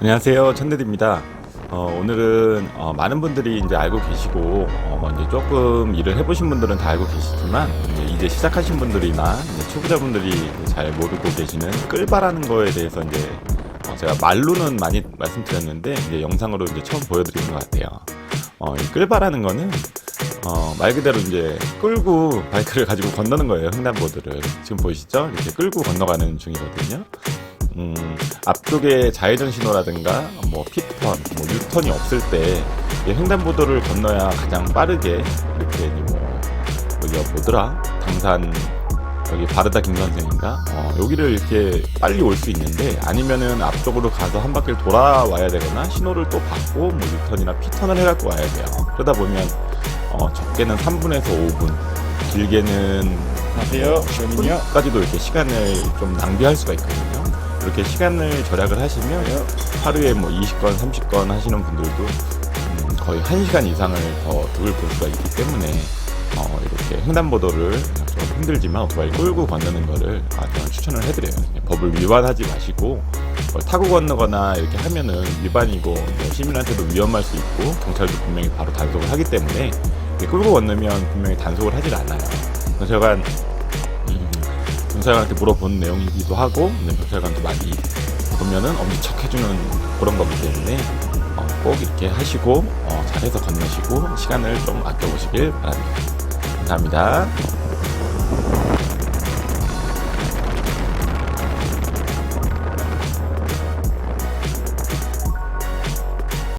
안녕하세요 천대디입니다 어, 오늘은 어, 많은 분들이 이제 알고 계시고 어, 이제 조금 일을 해보신 분들은 다 알고 계시지만 이제, 이제 시작하신 분들이나 이제 초보자분들이 잘 모르고 계시는 끌바라는 거에 대해서 이제 어, 제가 말로는 많이 말씀드렸는데 이제 영상으로 이제 처음 보여드리는 것 같아요. 어, 이 끌바라는 거는 어, 말 그대로 이제 끌고 바이크를 가지고 건너는 거예요 횡단보도를 지금 보이시죠? 이렇게 끌고 건너가는 중이거든요. 음, 앞쪽에 좌회전 신호라든가 뭐 피턴, 뭐 유턴이 없을 때이 횡단보도를 건너야 가장 빠르게 이렇게 뭐 여기가 뭐더라 당산 여기 바르다 김선생인가 어, 여기를 이렇게 빨리 올 수 있는데 아니면은 앞쪽으로 가서 한 바퀴를 돌아와야 되거나 신호를 또 받고 뭐 유턴이나 피턴을 해갖고 와야 돼요. 그러다 보면 어, 적게는 3분에서 5분, 길게는 안녕하세요. 지원이요. 까지도 이렇게 시간을 좀 낭비할 수가 있거든요. 이렇게 시간을 절약을 하시면 하루에 뭐 20건, 30건 하시는 분들도 음, 거의 1시간 이상을 더 득을 볼 수가 있기 때문에 어, 이렇게 횡단보도를 좀 힘들지만 오토바이 끌고 건너는 거를 아, 저는 추천을 해드려요. 법을 위반하지 마시고 뭘 타고 건너거나 이렇게 하면은 위반이고 뭐 시민한테도 위험할 수 있고 경찰도 분명히 바로 단속을 하기 때문에 끌고 건너면 분명히 단속을 하질 않아요. 제가 음, 경찰관한테 물어본 내용이기도 하고 경찰관도 많이 보면은 엄지척 해주는 그런 거기 때문에 어, 꼭 이렇게 하시고 어, 잘해서 건너시고 시간을 좀 아껴보시길 바랍니다. 감사합니다.